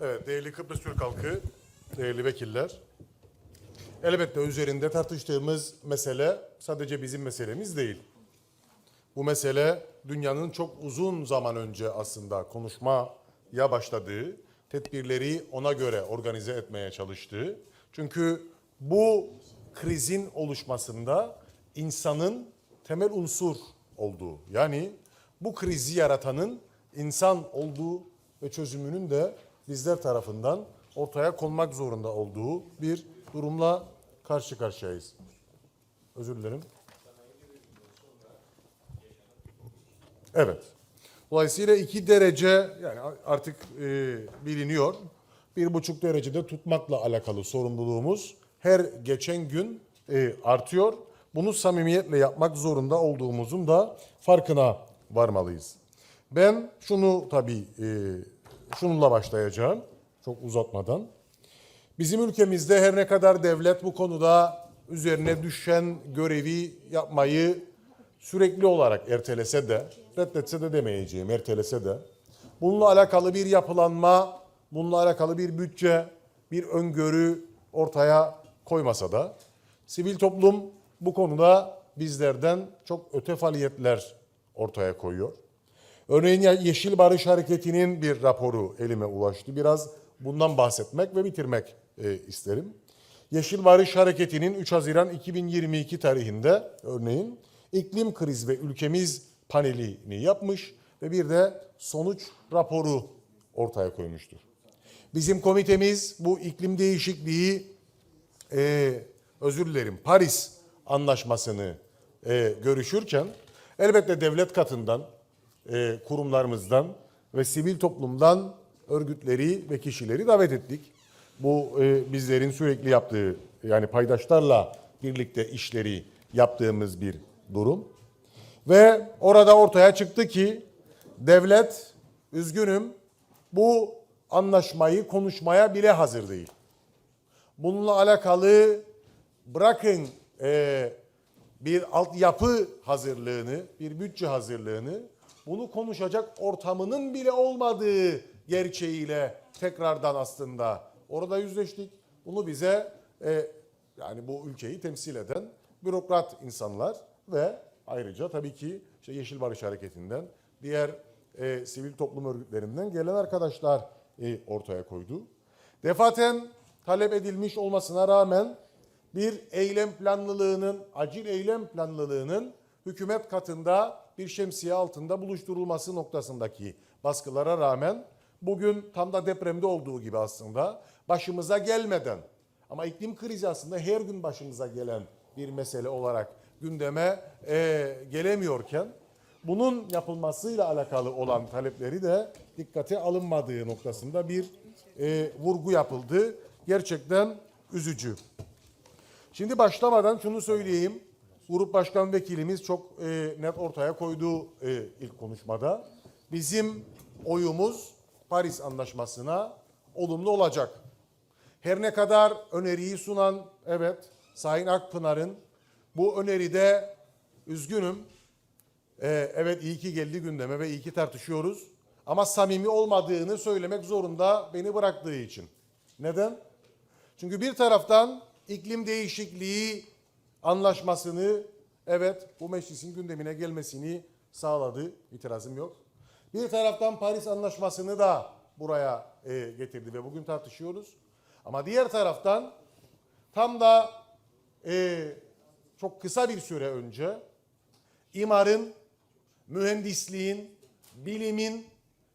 Evet, değerli Kıbrıs Türk halkı, değerli vekiller. Elbette üzerinde tartıştığımız mesele sadece bizim meselemiz değil. Bu mesele dünyanın çok uzun zaman önce aslında konuşmaya başladığı, tedbirleri ona göre organize etmeye çalıştığı. Çünkü bu krizin oluşmasında insanın temel unsur olduğu, yani bu krizi yaratanın insan olduğu ve çözümünün de bizler tarafından ortaya konmak zorunda olduğu bir durumla karşı karşıyayız. Özür dilerim. Evet. Dolayısıyla iki derece yani artık e, biliniyor. Bir buçuk derecede tutmakla alakalı sorumluluğumuz her geçen gün e, artıyor. Bunu samimiyetle yapmak zorunda olduğumuzun da farkına varmalıyız. Ben şunu tabii e, şununla başlayacağım çok uzatmadan. Bizim ülkemizde her ne kadar devlet bu konuda üzerine düşen görevi yapmayı sürekli olarak ertelese de, reddetse de demeyeceğim, ertelese de, bununla alakalı bir yapılanma, bununla alakalı bir bütçe, bir öngörü ortaya koymasa da, sivil toplum bu konuda bizlerden çok öte faaliyetler ortaya koyuyor. Örneğin Yeşil Barış Hareketi'nin bir raporu elime ulaştı. Biraz bundan bahsetmek ve bitirmek e, isterim. Yeşil Barış Hareketi'nin 3 Haziran 2022 tarihinde örneğin iklim kriz ve ülkemiz panelini yapmış ve bir de sonuç raporu ortaya koymuştur. Bizim komitemiz bu iklim değişikliği e, özür dilerim Paris Anlaşması'nı e, görüşürken elbette devlet katından, e, kurumlarımızdan ve sivil toplumdan örgütleri ve kişileri davet ettik. Bu e, bizlerin sürekli yaptığı yani paydaşlarla birlikte işleri yaptığımız bir durum. Ve orada ortaya çıktı ki devlet üzgünüm bu anlaşmayı konuşmaya bile hazır değil. Bununla alakalı bırakın e, bir altyapı hazırlığını, bir bütçe hazırlığını, bunu konuşacak ortamının bile olmadığı gerçeğiyle tekrardan aslında orada yüzleştik. Bunu bize e, yani bu ülkeyi temsil eden bürokrat insanlar ve ayrıca tabii ki işte Yeşil Barış Hareketi'nden, diğer e, sivil toplum örgütlerinden gelen arkadaşlar e, ortaya koydu. Defaten talep edilmiş olmasına rağmen bir eylem planlılığının, acil eylem planlılığının hükümet katında bir şemsiye altında buluşturulması noktasındaki baskılara rağmen bugün tam da depremde olduğu gibi aslında başımıza gelmeden ama iklim krizi aslında her gün başımıza gelen bir mesele olarak gündeme e, gelemiyorken bunun yapılmasıyla alakalı olan talepleri de dikkate alınmadığı noktasında bir e, vurgu yapıldı. Gerçekten üzücü. Şimdi başlamadan şunu söyleyeyim. Grup Başkan Vekilimiz çok e, net ortaya koyduğu e, ilk konuşmada. Bizim oyumuz Paris Anlaşması'na olumlu olacak. Her ne kadar öneriyi sunan evet Sayın Akpınar'ın bu öneride üzgünüm. e, evet iyi ki geldi gündeme ve iyi ki tartışıyoruz. Ama samimi olmadığını söylemek zorunda beni bıraktığı için. Neden? Çünkü bir taraftan iklim değişikliği anlaşmasını evet bu meclisin gündemine gelmesini sağladı. İtirazım yok. Bir taraftan Paris Anlaşması'nı da buraya e, getirdi ve bugün tartışıyoruz. Ama diğer taraftan tam da e, çok kısa bir süre önce imarın, mühendisliğin, bilimin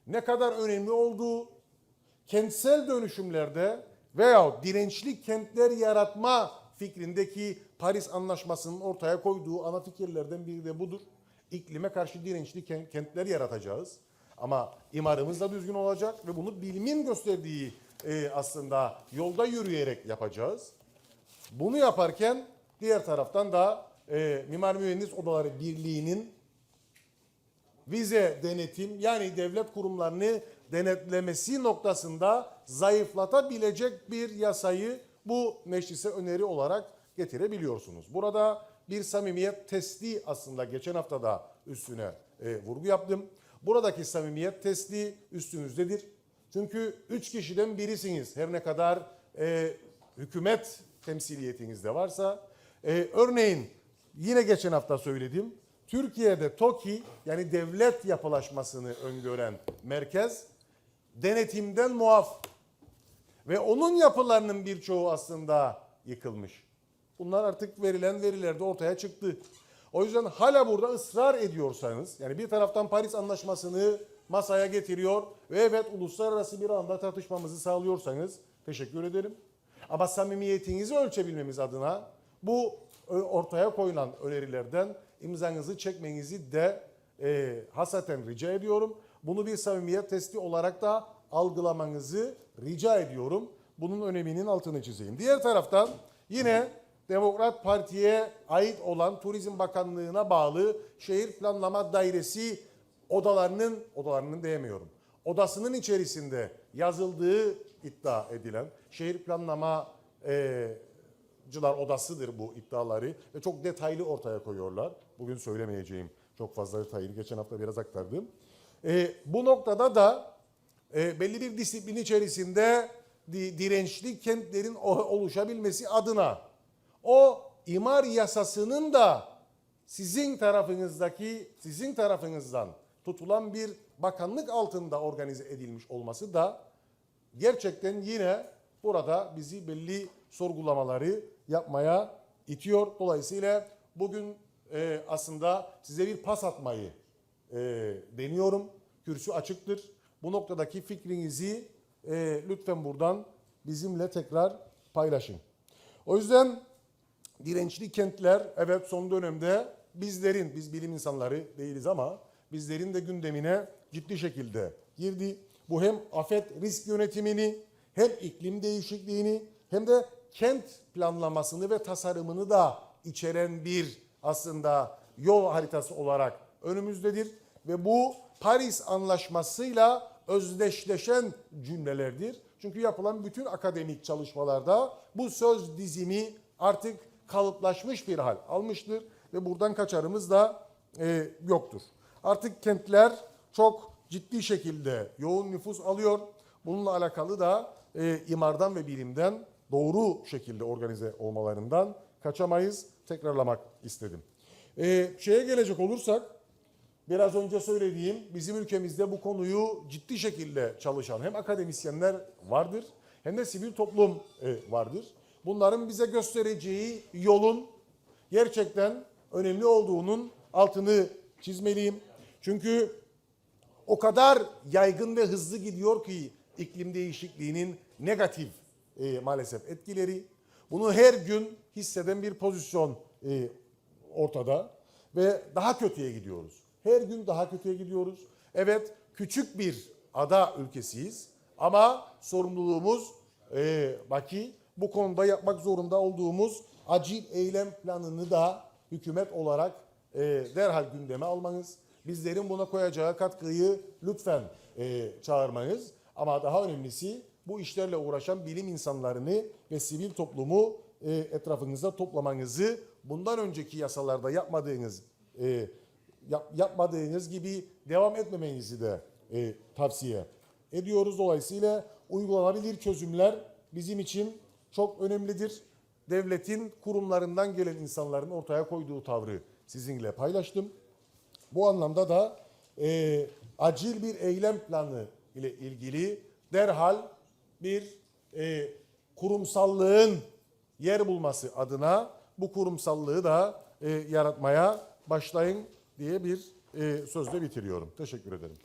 ne kadar önemli olduğu kentsel dönüşümlerde veya dirençli kentler yaratma fikrindeki Paris Anlaşması'nın ortaya koyduğu ana fikirlerden biri de budur. İklime karşı dirençli ken- kentler yaratacağız. Ama imarımız da düzgün olacak ve bunu bilimin gösterdiği e, aslında yolda yürüyerek yapacağız. Bunu yaparken diğer taraftan da e, Mimar Mühendis Odaları Birliği'nin vize denetim yani devlet kurumlarını denetlemesi noktasında zayıflatabilecek bir yasayı bu meclise öneri olarak getirebiliyorsunuz. Burada bir samimiyet testi aslında geçen hafta da üstüne e, vurgu yaptım. Buradaki samimiyet testi üstünüzdedir. Çünkü üç kişiden birisiniz. Her ne kadar e, hükümet temsiliyetiniz de varsa. E, örneğin yine geçen hafta söyledim. Türkiye'de TOKİ yani devlet yapılaşmasını öngören merkez denetimden muaf. Ve onun yapılarının birçoğu aslında yıkılmış. Bunlar artık verilen verilerde ortaya çıktı. O yüzden hala burada ısrar ediyorsanız yani bir taraftan Paris Anlaşması'nı masaya getiriyor ve evet uluslararası bir anda tartışmamızı sağlıyorsanız teşekkür ederim. Ama samimiyetinizi ölçebilmemiz adına bu ö- ortaya koyulan önerilerden imzanızı çekmenizi de e, hasaten rica ediyorum. Bunu bir samimiyet testi olarak da algılamanızı rica ediyorum. Bunun öneminin altını çizeyim. Diğer taraftan yine Demokrat Parti'ye ait olan Turizm Bakanlığı'na bağlı Şehir Planlama Dairesi odalarının, odalarının diyemiyorum, odasının içerisinde yazıldığı iddia edilen Şehir Planlama e, Cılar odasıdır bu iddiaları ve çok detaylı ortaya koyuyorlar. Bugün söylemeyeceğim çok fazla detaylı. Geçen hafta biraz aktardım. E, bu noktada da e, belli bir disiplin içerisinde di- dirençli kentlerin oluşabilmesi adına o imar yasasının da sizin tarafınızdaki sizin tarafınızdan tutulan bir bakanlık altında organize edilmiş olması da gerçekten yine burada bizi belli sorgulamaları yapmaya itiyor. Dolayısıyla bugün e, aslında size bir pas atmayı e, deniyorum. Kürsü açıktır. Bu noktadaki fikrinizi e, lütfen buradan bizimle tekrar paylaşın. O yüzden dirençli kentler evet son dönemde bizlerin, biz bilim insanları değiliz ama bizlerin de gündemine ciddi şekilde girdi. Bu hem afet risk yönetimini hem iklim değişikliğini hem de kent planlamasını ve tasarımını da içeren bir aslında yol haritası olarak önümüzdedir. Ve bu Paris Anlaşması'yla özdeşleşen cümlelerdir. Çünkü yapılan bütün akademik çalışmalarda bu söz dizimi artık kalıplaşmış bir hal almıştır ve buradan kaçarımız da e, yoktur. Artık kentler çok ciddi şekilde yoğun nüfus alıyor. Bununla alakalı da e, imardan ve bilimden doğru şekilde organize olmalarından kaçamayız. Tekrarlamak istedim. E, şeye gelecek olursak biraz önce söylediğim bizim ülkemizde bu konuyu ciddi şekilde çalışan hem akademisyenler vardır hem de sivil toplum e, vardır. Bunların bize göstereceği yolun gerçekten önemli olduğunun altını çizmeliyim. Çünkü o kadar yaygın ve hızlı gidiyor ki iklim değişikliğinin negatif e, maalesef etkileri. Bunu her gün hisseden bir pozisyon e, ortada ve daha kötüye gidiyoruz. Her gün daha kötüye gidiyoruz. Evet küçük bir ada ülkesiyiz ama sorumluluğumuz e, baki bu konuda yapmak zorunda olduğumuz acil eylem planını da hükümet olarak e, derhal gündeme almanız, bizlerin buna koyacağı katkıyı lütfen e, çağırmanız ama daha önemlisi bu işlerle uğraşan bilim insanlarını ve sivil toplumu e, etrafınızda toplamanızı bundan önceki yasalarda yapmadığınız e, yap- yapmadığınız gibi devam etmemenizi de e, tavsiye ediyoruz. Dolayısıyla uygulanabilir çözümler bizim için çok önemlidir. Devletin kurumlarından gelen insanların ortaya koyduğu tavrı sizinle paylaştım. Bu anlamda da e, acil bir eylem planı ile ilgili derhal bir e, kurumsallığın yer bulması adına bu kurumsallığı da e, yaratmaya başlayın diye bir e, sözle bitiriyorum. Teşekkür ederim.